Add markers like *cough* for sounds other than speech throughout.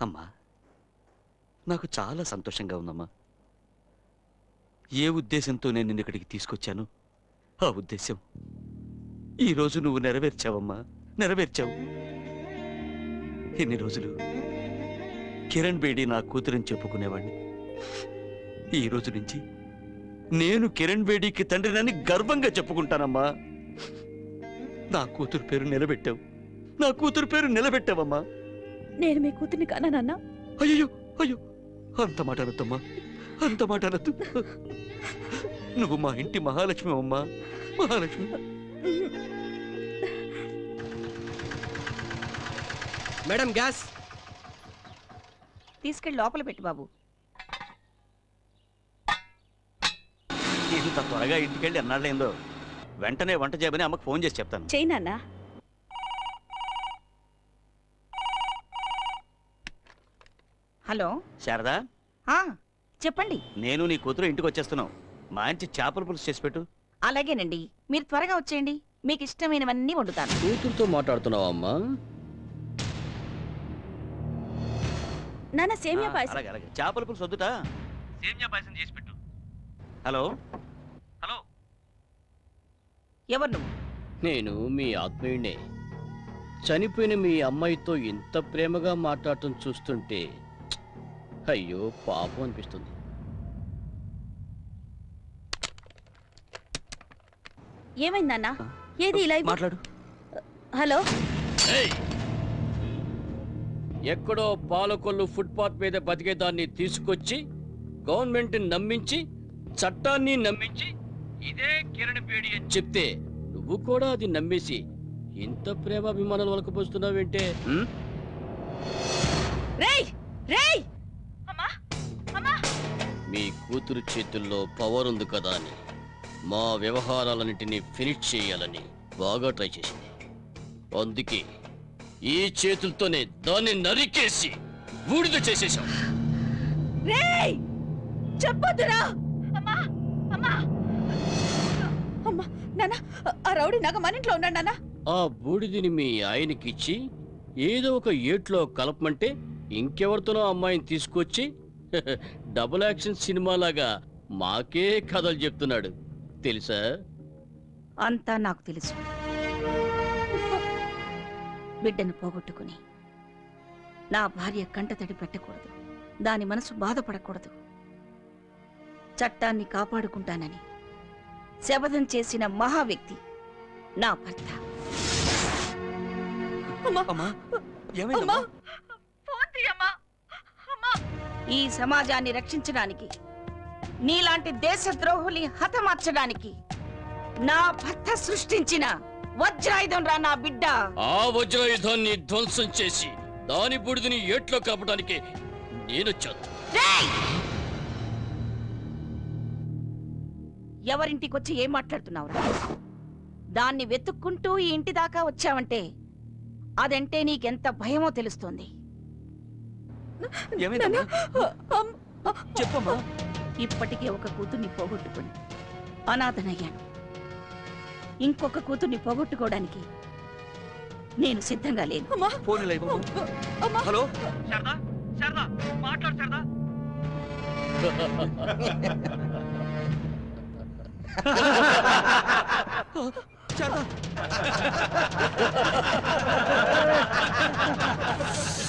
అమ్మా నాకు చాలా సంతోషంగా ఉందమ్మా. ఏ ఉద్దేశంతో నేను నిన్ను ఇక్కడికి తీసుకొచ్చాను? ఆ ఉద్దేశం ఈరోజు నువ్వు నెరవేర్చావమ్మా నెరవేర్చావు. ఎన్ని రోజులు కిరణ్ బేడి నా కూతురని చెప్పుకునేవాడిని ఈ రోజు నుంచి నేను కిరణ్ బేడీకి తండ్రినని గర్వంగా చెప్పుకుంటానమ్మా. నా కూతురు పేరు నిలబెట్టావు. నా కూతురు పేరు నిలబెట్టావమ్మా. నేను మీ కూతుర్ని కానా నాన్న? అయ్యో అయ్యో. అంత మాట అనొద్దమ్మా. అంత మాట అనొద్దు. నువ్వు మా ఇంటి మహాలక్ష్మి అమ్మా. మహాలక్ష్మి. Madam gas. తీసుకెళ్ళి లోపల పెట్టు బాబు. ఇంత త్వరగా ఇంటికెళ్ళి అన్నాళ్ళేందో వెంటనే వంట చేయమని అమ్మకు ఫోన్ చేసి చెప్తాను. చేయి నాన్న. హలో. శారదా? ఆ చెప్పండి. నేను నీ కూతురు ఇంటికి వచ్చేస్తున్నావు మంచి చేపల పులుసు చేసి పెట్టు. అలాగేనండి. మీరు త్వరగా వచ్చేయండి. మీకు ఇష్టమైనవన్నీ వండుతాను. కూతురుతో మాట్లాడుతున్నావా అమ్మా? నాన్న సేమియా ఆ, పాయసం. అలాగే అలాగే. చేపల పులుసు వద్దుటా. సేమియా పాయసం చేసి పెట్టు. హలో. హలో. ఎవరు నువ్వు? నేను మీ ఆత్మీయుడే చనిపోయిన మీ అమ్మాయితో ఇంత ప్రేమగా మాట్లాడటం చూస్తుంటే అయ్యో పాపం అనిపిస్తుంది. ఏమైంది నాన్న? ఏది ఇలా. మాట్లాడు. హలో! ఎక్కడో పాలకొల్లు ఫుట్పాత్ మీద బతికేదాన్ని తీసుకొచ్చి గవర్నమెంట్ నమ్మించి చట్టాన్ని నమ్మించి ఇదే కిరణ్ పేడి అని చెప్తే నువ్వు కూడా అది నమ్మేసి ఇంత ప్రేమాభిమానాలు వలకపోస్తున్నావేంటే? రేయ్! రేయ్! మీ కూతురు చేతుల్లో పవర్ ఉంది కదా అని. మా వ్యవహారాలన్నింటినీ ఫినిష్ చేయాలని బాగా ట్రై చేసింది. అందుకే ఈ చేతులతోనే దాన్ని నరికేసి బూడిద చేసేశాం. రేయ్! చెప్పొద్దురా! అమ్మా! అమ్మా! అమ్మా! నాన్న ఆ రౌడీ నాగ మన ఇంట్లో ఉన్నాడు నాన్న. ఆ బూడిదని మీ ఆయనకిచ్చి ఏదో ఒక ఏట్లో కలపమంటే ఇంకెవరితోనో అమ్మాయిని తీసుకొచ్చి డబుల్ యాక్షన్ సినిమాలాగా మాకే కథలు చెప్తున్నాడు. తెలుసా? అంతా నాకు తెలుసు. బిడ్డను పోగొట్టుకుని నా భార్య కంటతడి పెట్టకూడదు. దాని మనసు బాధపడకూడదు. చట్టాన్ని కాపాడుకుంటానని శపథం చేసిన మహా వ్యక్తి నా భర్త. అమ్మా! అమ్మా! ఏమైందమ్మా? ఈ సమాజాన్ని రక్షించడానికి నీలాంటి దేశద్రోహుల్ని హతమార్చడానికి నా భర్త సృష్టించిన వజ్రాయుధం రా నా బిడ్డ. ఆ వజ్రాయుధాన్ని ధ్వంసం చేసి దాని బూడిదని ఏట్లో కలపడానికి నేనొచ్చాను! ఎవరింటికొచ్చి ఏం మాట్లాడుతున్నావురా? దాన్ని వెతుక్కుంటూ ఈ ఇంటి దాకా వచ్చావంటే అదంటే నీకెంత భయమో తెలుస్తోంది. ఏమైందమ్మా? చెప్పమ్మా. ఇప్పటికే ఒక కూతుర్ని పోగొట్టుకుని అనాథనయ్యాను. ఇంకొక కూతుర్ని పోగొట్టుకోవడానికి నేను సిద్ధంగా లేను. అమ్మా. ఫోన్ ఇలా ఇవ్వమ్మా. అమ్మా. హలో? శారదా శారదా మాట్లాడు శారదా. *laughs* శారదా. *laughs*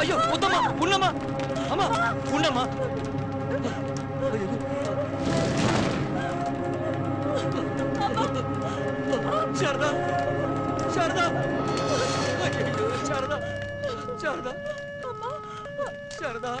అయ్యో వద్దమ్మా ఉన్నమ్మా అమ్మా ఉండమ్మా అయ్యో. శారదా శారదా అయ్యో శారదా శారదా శారదా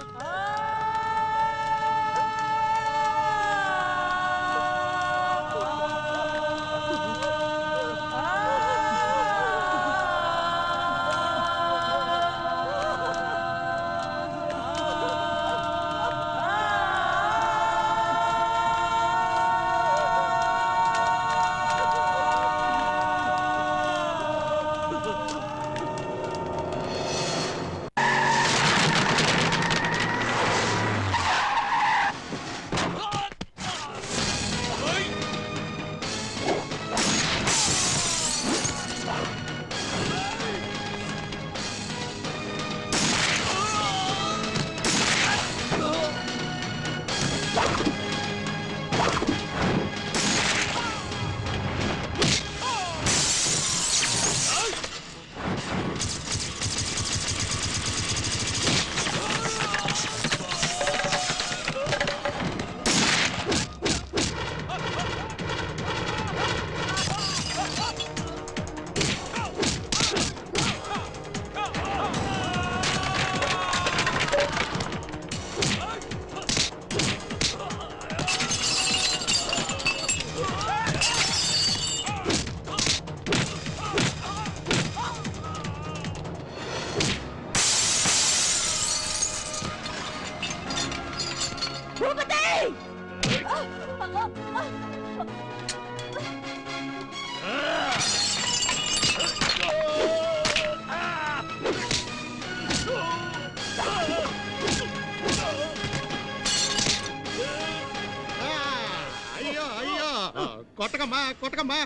కొట్టకమ్మా. కొట్టకమ్మా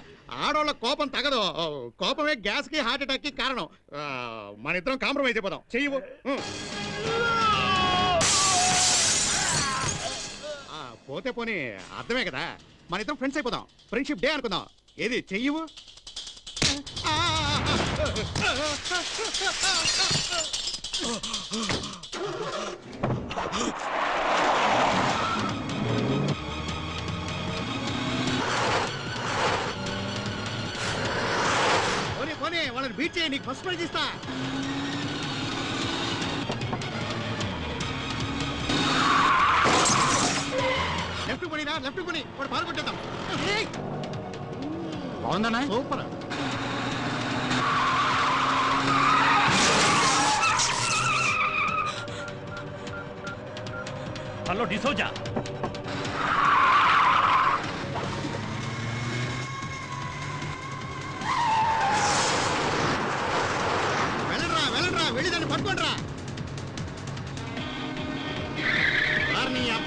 ఆడోళ్ళ కోపం తగదు. కోపమే గ్యాస్కి హార్ట్ అటాక్కి కారణం మన ఇద్దరం కాంప్రమైజ్ అయిపోదాం. చెయ్యవు. పోతే పోనీ అర్థమే కదా. మన ఇద్దరం ఫ్రెండ్స్ అయిపోదాం. ఫ్రెండ్షిప్ డే అనుకుందాం. ఏది చెయ్యవు? Oh! బీట్ చేయి నీకు ఫస్ట్ ప్రైజ్ ఇస్తా. లెఫ్ట్ పోనీరా లెఫ్ట్ పోనీ. వాడు పాల్గొట్టేద్దాం బాగుందన్నా సూపర్ హలో డిసోజా.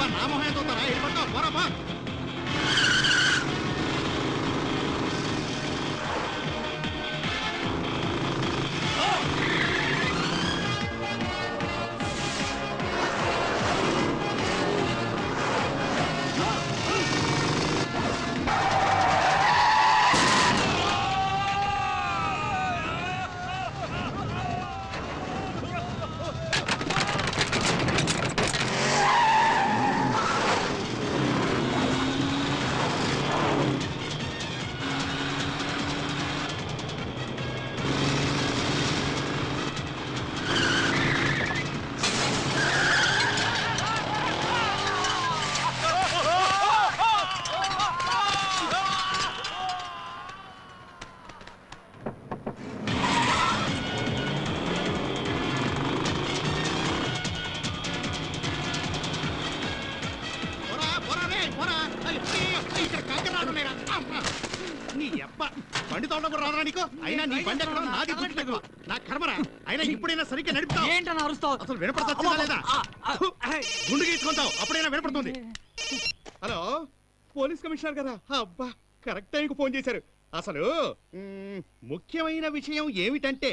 నీ అబ్బా నా మొహం చూస్తారా పట్టుకో పోరా అరుస్తావు అసలు వినపడతా లేదా? గుండు గీసుకుంటావు అప్పుడైనా వినపడుతుంది. హలో పోలీస్ కమిషనర్ కదా. అబ్బా కరెక్ట్ టైంకి ఫోన్ చేశారు. అసలు ముఖ్యమైన విషయం ఏమిటంటే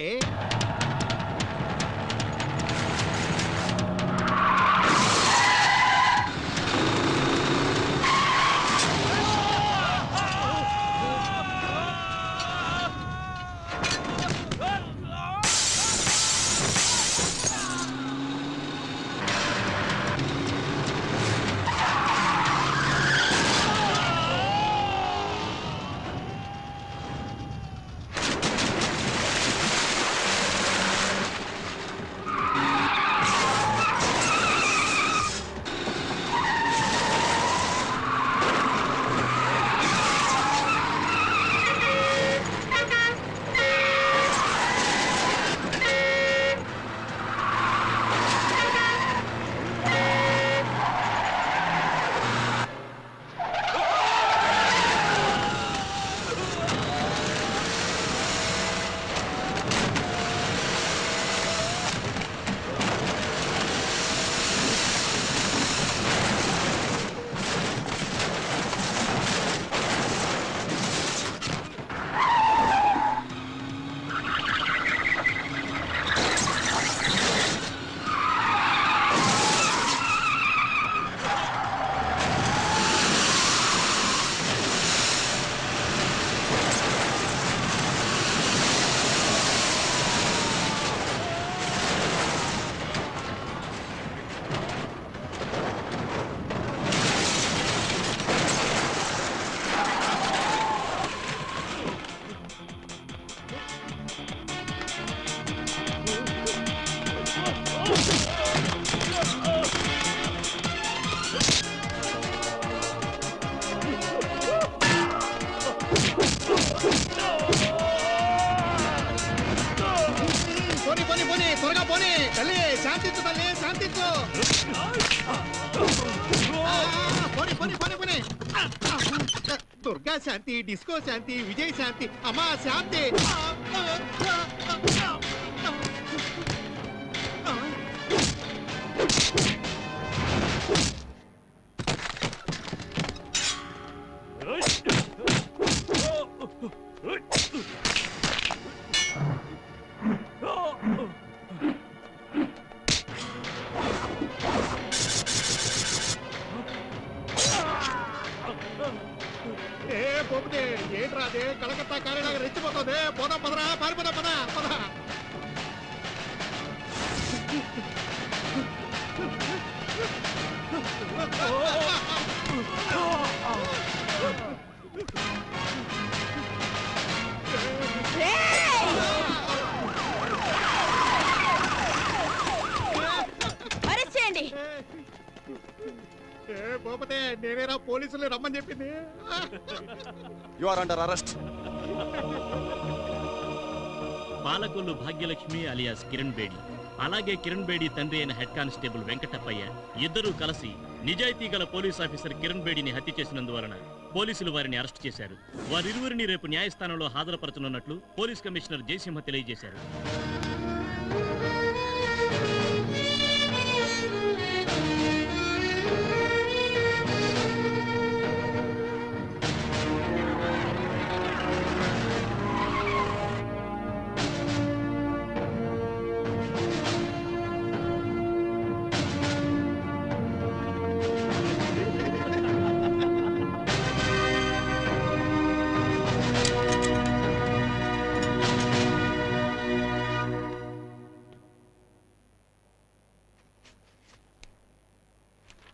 పోనీ పోనీ త్వరగా పోనీ. తల్లి శాంతించు తల్లి శాంతించు ఆ, పోనీ పోనీ పోనీ పోనీ. దుర్గా శాంతి డిస్కో శాంతి విజయ్ శాంతి అమ్మా శాంతి. అంతా కారేలాగా రెచ్చిపోతుంది పోదాం పదరా పారిపోదా పద పద అరెస్ట్ చేయండి ఏ పోపతే నేనేరా పోలీసులు రమ్మని చెప్పింది you are under arrest Palakollu Bhagyalakshmi alias Kiran Bedi అలాగే కిరణ్ బేడి తండ్రి అయిన హెడ్ కానిస్టేబుల్ వెంకటప్పయ్య ఇద్దరూ కలిసి నిజాయితీ గల పోలీస్ ఆఫీసర్ కిరణ్ బేడిని హత్య చేసినందువలన పోలీసులు వారిని అరెస్ట్ చేశారు. వారిరువురిని రేపు న్యాయస్థానంలో హాజరుపరచనున్నట్లు పోలీస్ కమిషనర్ జయసింహ తెలియజేశారు.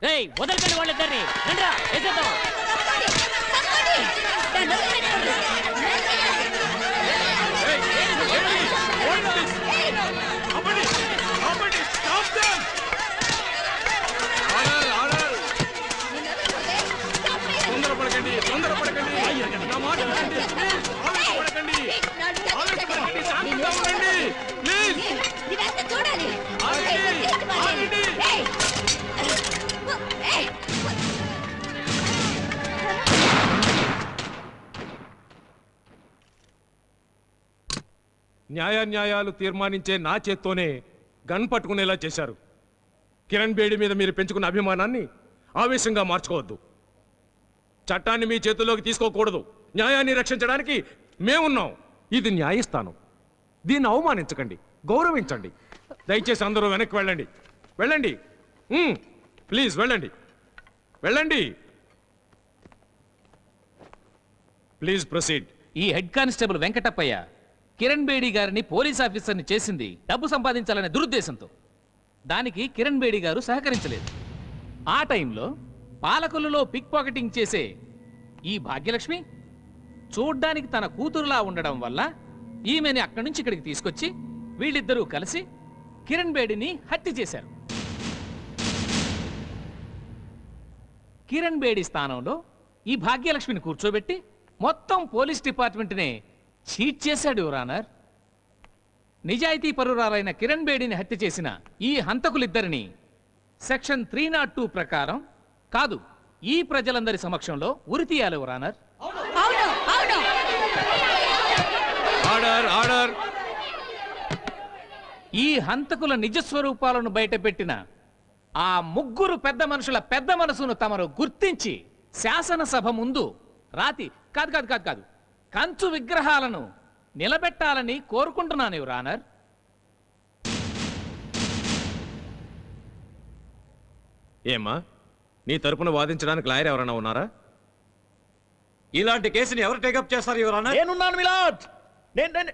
రేయ్ వదలకండి వాళ్ళిద్దరిని రండిరా వేసేద్దాం తొందరపడకండి తొందరపడకండి నా మాట వినండి. ఆవేశపడకండి. ఆవేశపడకండి. శాంతంగా ఉండండి. న్యాయాన్యాయాలు తీర్మానించే నా చేత్తోనే గన్ పట్టుకునేలా చేశారు. కిరణ్ బేడి మీద మీరు పెంచుకున్న అభిమానాన్ని ఆవేశంగా మార్చుకోవద్దు. చట్టాన్ని మీ చేతుల్లోకి తీసుకోకూడదు. న్యాయాన్ని రక్షించడానికి మేమున్నాం. ఇది న్యాయస్థానం. దీన్ని అవమానించకండి. గౌరవించండి. దయచేసి అందరూ వెనక్కి వెళ్ళండి. వెళ్ళండి. ప్లీజ్ వెళ్ళండి. వెళ్ళండి. Please proceed. ఈ హెడ్ కానిస్టేబుల్ వెంకటప్పయ్య కిరణ్ బేడి గారిని పోలీస్ ఆఫీసర్ని చేసింది డబ్బు సంపాదించాలనే దురుద్దేశంతో. దానికి కిరణ్ బేడి గారు సహకరించలేదు. ఆ టైంలో పాలకులలో పిక్ పాకెటింగ్ చేసే ఈ భాగ్యలక్ష్మి చూడ్డానికి తన కూతురులా ఉండడం వల్ల ఈమెని అక్కడి నుంచి ఇక్కడికి తీసుకొచ్చి వీళ్ళిద్దరూ కలిసి కిరణ్ బేడిని హత్య చేశారు. కిరణ్ బేడి స్థానంలో ఈ భాగ్యలక్ష్మిని కూర్చోబెట్టి మొత్తం పోలీస్ డిపార్ట్మెంట్నే చీట్ చేశాడు యువరానర్ నిజాయితీ పరురాలైన కిరణ్ బేడిని హత్య చేసిన ఈ హంతకులిద్దరిని సెక్షన్ త్రీ నాట్ టూ ప్రకారం కాదు ఈ ప్రజలందరి సమక్షంలో ఉరితీయాలి యువరానర్ అవును అవును ఆర్డర్ ఆర్డర్ ఈ హంతకుల నిజస్వరూపాలను బయటపెట్టిన ఆ ముగ్గురు పెద్ద మనుషుల పెద్ద మనసును తమరు గుర్తించి శాసనసభ ముందు రాతి కాదు కాదు కాదు కాదు. కంచు విగ్రహాలను నిలబెట్టాలని కోరుకుంటున్నాను యువరానర్ ఏమ్మా నీ తరపున వాదించడానికి లాయర్ ఎవరైనా ఉన్నారా ఇలాంటి కేసుని ఎవరు టేకప్ చేస్తారు ఎవరన్నా నేనున్నాను మిలాద్ నేను నేను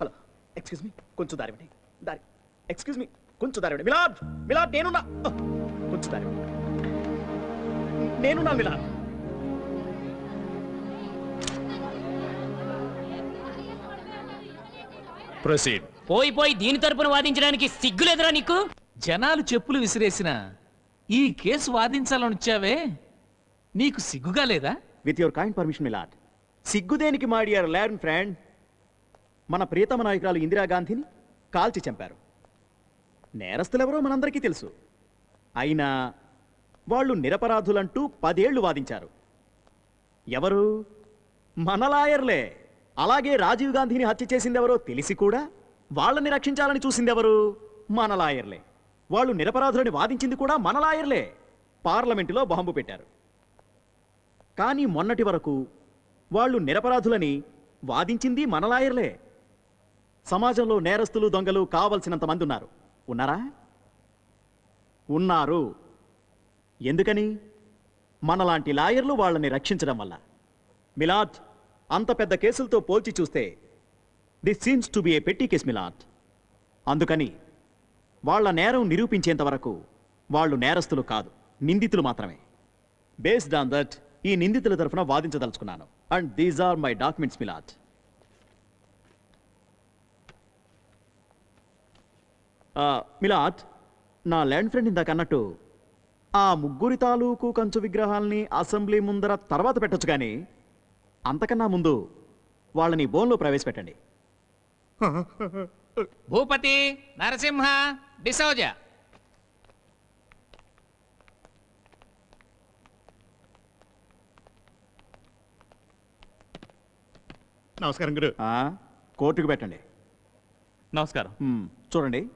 హలో ఎక్స్క్యూజ్ మీ కొంచెం దారి ఇవ్వండి. దారి ఎక్స్క్యూజ్ మీ కొంచెం దారి. మిలాద్ మిలాద్ నేనున్నా కొంచెం దారి ఇవ్వండి. నేనున్నాను ప్రొసీడ్. పోయి పోయి దీని తరపున వాదించడానికి సిగ్గులేదురా నీకు? జనాలు చెప్పులు విసిరేసిన ఈ కేసు వాదించాలని వచ్చావే? నీకు సిగ్గుగా లేదా? With your kind permission milord సిగ్గుదేనికి my dear learn friend మన ప్రియతమ నాయకురాలు ఇందిరాగాంధీని కాల్చి చంపారు. నేరస్తులెవరో మనందరికీ తెలుసు. అయినా వాళ్ళు నిరపరాధులంటూ పదేళ్ళు వాదించారు. ఎవరు? మన లాయర్లే. అలాగే రాజీవ్ గాంధీని హత్య చేసిందెవరో తెలిసి కూడా వాళ్ళని రక్షించాలని చూసిందెవరు? మన లాయర్లే. వాళ్ళు నిరపరాధులని వాదించింది కూడా మన లాయర్లే. పార్లమెంటులో బాంబు పెట్టారు. కానీ మొన్నటి వరకు వాళ్ళు నిరపరాధులని వాదించింది మన లాయర్లే. సమాజంలో నేరస్తులు దొంగలు కావలసినంత మంది ఉన్నారు. ఉన్నారా? ఉన్నారు. ఎందుకని? మనలాంటి లాయర్లు వాళ్ళని రక్షించడం వల్ల. మిలాద్ అంత పెద్ద కేసులతో పోల్చి చూస్తే this seems to be a petty case milord అందుకని వాళ్ళ నేరం నిరూపించేంత వరకు వాళ్ళు నేరస్తులు కాదు నిందితులు మాత్రమే. బేస్డ్ ఆన్ దట్ ఈ నిందితుల తరఫున వాదించదలుచుకున్నాను. And these are my documents milord milord నా ల్యాండ్ ఫ్రెండ్ ఇందాక అన్నట్టు ఆ ముగ్గురి తాలూకు కంచు విగ్రహాల్ని అసెంబ్లీ ముందర తర్వాత పెట్టొచ్చు కానీ అంతకన్నా ముందు వాళ్ళని బోన్లో ప్రవేశపెట్టండి. భూపతి నరసింహ డిసౌజ. నమస్కారం గురు. ఆ, కోర్టుకు పెట్టండి. నమస్కారం. చూడండి.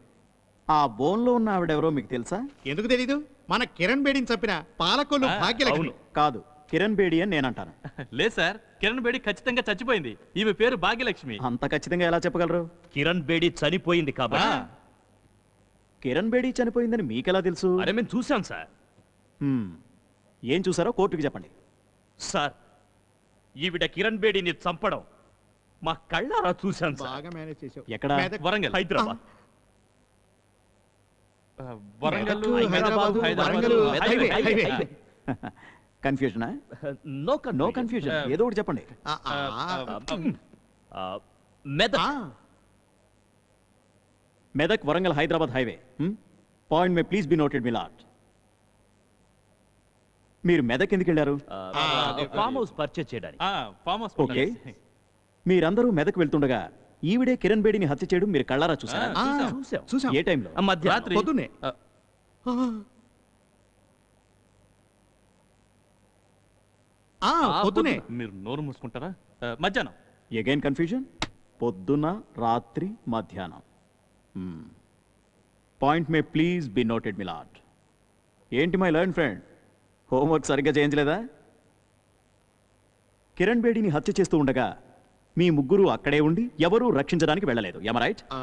ఆ బోన్లో ఉన్న ఆవిడెవరో మీకు తెలుసా? ఎందుకు తెలీదు? మన కిరణ్ బేడిని చంపిన పాలకొల్లు భాగ్యలక్ష్మి. కాదు. కిరణ్ బేడి అని నేను అంటాను లేదు సార్ కిరణ్ బేడి ఖచ్చితంగా చచ్చిపోయింది. ఈమె పేరు భాగ్యలక్ష్మి. అంత ఖచ్చితంగా ఎలా చెప్పగలరు? కిరణ్ బేడి చనిపోయింది కాబట్టి. కిరణ్ బేడి చనిపోయిందని మీకెలా తెలుసు? అరే మేము చూసాం సార్. హ్మ్, ఏం చూసారో కోర్టుకి చెప్పండి. సార్ ఈవిడ కిరణ్ బేడిని చంపడం మా కళ్ళారా చూశాం సార్. బాగా మేనేజ్ చేసావు ఎక్కడ? Warangal. Hyderabad. Warangal Medak, Hyderabad, highway, highway. *laughs* కన్ఫ్యూజనా no no confusion ఏదో ఒకటి చెప్పండి. ఆ, ఆ, మెదక్. ఆ, Medak Warangal Hyderabad highway. Point may please be noted milord మీరు మెదక్ ఎందుకు వెళ్ళారు? ఫామ్ హౌస్ పర్చేజ్ చేయడానికి. ఫామ్ హౌస్ ఓకే మీరందరూ మెదక్ వెళ్తుండగా ఈవిడే కిరణ్ బేడిని హత్య చేయడం మీరు కళ్ళారా చూసారా చూసాం. చూసాం ఏ టైంలో? ఆ, మధ్యాహ్నం. రాత్రి. పొద్దున్నే ఆ. పొద్దునే. మీరు నోరు మూసుకుంటారా? ఆ, మధ్యాహ్నం. ఎగైన్ కన్ఫ్యూజన్ పొద్దున రాత్రి మధ్యాహ్నం. Point may please be noted milord ఏంటి మై లర్న్ ఫ్రెండ్ హోంవర్క్ సరిగ్గా చేయించలేదా? కిరణ్ బేడిని హత్య చేస్తూ ఉండగా మీ ముగ్గురు అక్కడే ఉండి ఎవరూ రక్షించడానికి వెళ్ళలేదు. రైట్ ఆ,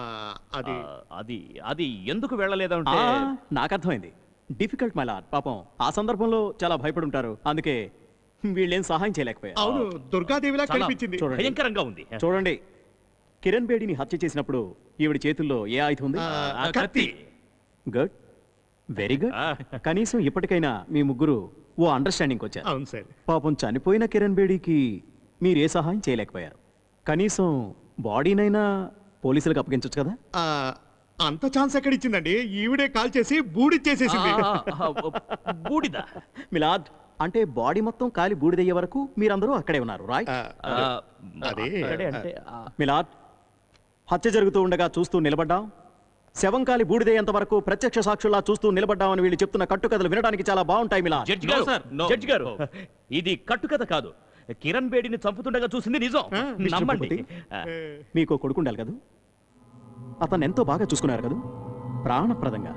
అది. అది అది ఎందుకు వెళ్ళలేదంటే నాకు అర్థమైంది డిఫికల్ట్ మై లాట్ పాపం ఆ సందర్భంలో చాలా భయపడి ఉంటారు అందుకే వీళ్ళేం సహాయం చేయలేకపోయారు. అవును దుర్గాదేవిలా కనిపించింది. చూడండి. భయంకరంగా ఉంది. చూడండి కిరణ్ బేడిని హత్య చేసినప్పుడు ఈవిడ చేతుల్లో ఏ ఆయుధం ఉంది? ఆ, ఆ, కత్తి. గుడ్. Very good. ఆ. కనీసం ఇప్పటికైనా మీ ముగ్గురు ఓ అండర్స్టాండింగ్ వచ్చారు. అవును సార్. పాపం చనిపోయిన కిరణ్ బేడికి మీరు ఏ సహాయం చేయలేకపోయారు? కనీసం బాడీనైనా పోలీసులకు అప్పగించవచ్చు కదా? ఆ, అంత ఛాన్స్ ఎక్కడ ఇచ్చిందండి ఈవిడే కాల్ చేసి బూడిచ్చేసేసింది ఆ, ఆ, ఆ, బూడిద. మిలాద్ అంటే బాడీ మొత్తం కాలి బూడిదయ్యే వరకు మీరందరూ అక్కడే ఉన్నారు రాయ్. అక్కడే అంటే మిలాద్ హత్య జరుగుతూ ఉండగా చూస్తూ నిలబడ్డాం. శవం కాలి బూడిదయ్యేంత వరకు ప్రత్యక్ష సాక్షుల్లా చూస్తూ నిలబడ్డామని వీళ్ళు చెప్తున్న కట్టుకథలు వినడానికి చాలా బాగుంటాయి మిలాద్ జడ్జి గారు. జడ్జి ఇది కట్టుకథ కాదు. కిరణ్ బేడిని చంపుతుండగా చూసింది నిజం. నమ్మండి. మీకు కొడుకు ఉండాలి కదా? అతను ఎంతో బాగా చూసుకున్నారు కదా? ప్రాణప్రదంగా.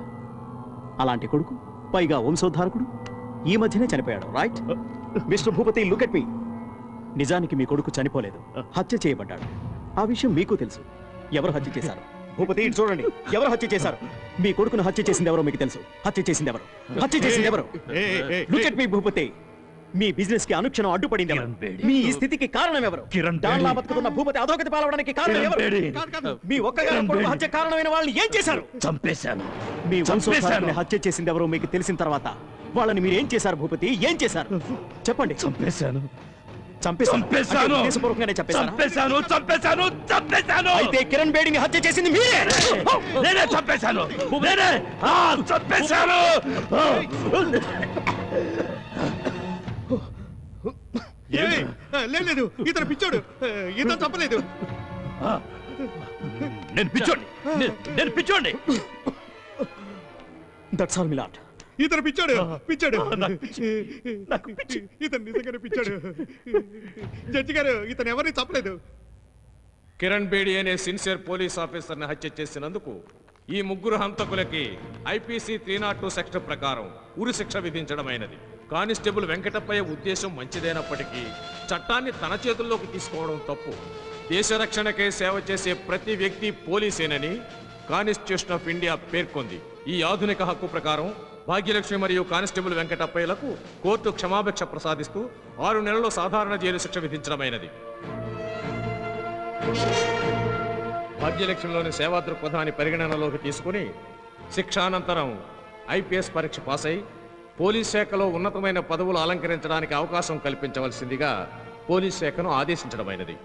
అలాంటి కొడుకు పైగా వంశోద్ధారకుడు. ఈ మధ్యనే చనిపోయాడు right mister Bhupathi look at me నిజానికి మీ కొడుకు చనిపోలేదు. హత్య చేయబడ్డాడు. ఆ విషయం మీకు తెలుసు. ఎవరు హత్య చేశారు? భూపతి చూడండి. ఎవరు హత్య చేశారు? మీ కొడుకును హత్య చేసింది ఎవరో మీకు తెలుసు. హత్య చేసింది ఎవరు? హత్య చేసింది ఎవరు? Look at me Bhupathi. మీ బిజినెస్కి అనుక్షణం అడ్డుపడింది ఎవరు? కిరణ్ బేడి. మీ ఈ స్థితికి కారణం ఎవరు కిరణ్ బేడి. బతుకుతున్న భూపతి అధోగతి పాలవడానికి కారణం కిరణ్ ఎవరు బేడి. కాదు, కాదు. మీ ఒక్కగారు హత్య కారణమైన వాళ్ళని ఏం చేశారు చంపేశాను మీ చంపేశాను. హత్య చేసింది ఎవరో మీకు తెలిసిన తర్వాత వాళ్ళని మీరు ఏం చేశారు భూపతి ఏం చేశారు చెప్పండి చంపేశాను చంపేశారు. చంపేశాను. అంటే ఉద్దేశపూర్వకంగానే చంపేశారా? చంపేశాను చంపేశాను చంపేశాను అయితే కిరణ్ బేడిని హత్య చేసింది మీరే నేనే చంపేశాను నేనే ఆ, చంపేశాను ఏయ్, ఆ, లేదు లేదు ఇతను పిచ్చోడు. ఇతను చంపలేదు. నేను పిచ్చోండి నేను పిచ్చోండి దట్స్ ఆల్ మిలాట్ ఇతను పిచ్చాడు పిచ్చాడు. ఇతను నిజంగానే పిచ్చాడు. జడ్జి గారు ఇతను ఎవరిని చంపలేదు. కిరణ్ బేడి అనే సిన్సియర్ పోలీస్ ఆఫీసర్ని హత్య చేసినందుకు ఈ ముగ్గురు హంతకులకి IPC three nought two section ప్రకారం ఉరి శిక్ష విధించడమైనది. కానిస్టేబుల్ వెంకటప్పయ్య ఉద్దేశం మంచిదైనప్పటికీ చట్టాన్ని తన చేతుల్లోకి తీసుకోవడం తప్పు. దేశ రక్షణకై సేవ చేసే ప్రతి వ్యక్తి పోలీసేనని కానిస్టిట్యూషన్ ఆఫ్ ఇండియా పేర్కొంది. ఈ ఆధునిక హక్కు ప్రకారం భాగ్యలక్ష్మి మరియు కానిస్టేబుల్ వెంకటప్పయ్యలకు కోర్టు క్షమాభిక్ష ప్రసాదిస్తూ ఆరు నెలలు సాధారణ జైలు శిక్ష విధించడమైనది. భాగ్యలక్ష్మిలోని సేవా దృక్పథాన్ని పరిగణనలోకి తీసుకుని శిక్షానంతరం ఐపీఎస్ పరీక్ష పాస్ అయి పోలీస్ శాఖలో ఉన్నతమైన పదవులు అలంకరించడానికి అవకాశం కల్పించవలసిందిగా పోలీస్ శాఖను ఆదేశించడమైనది.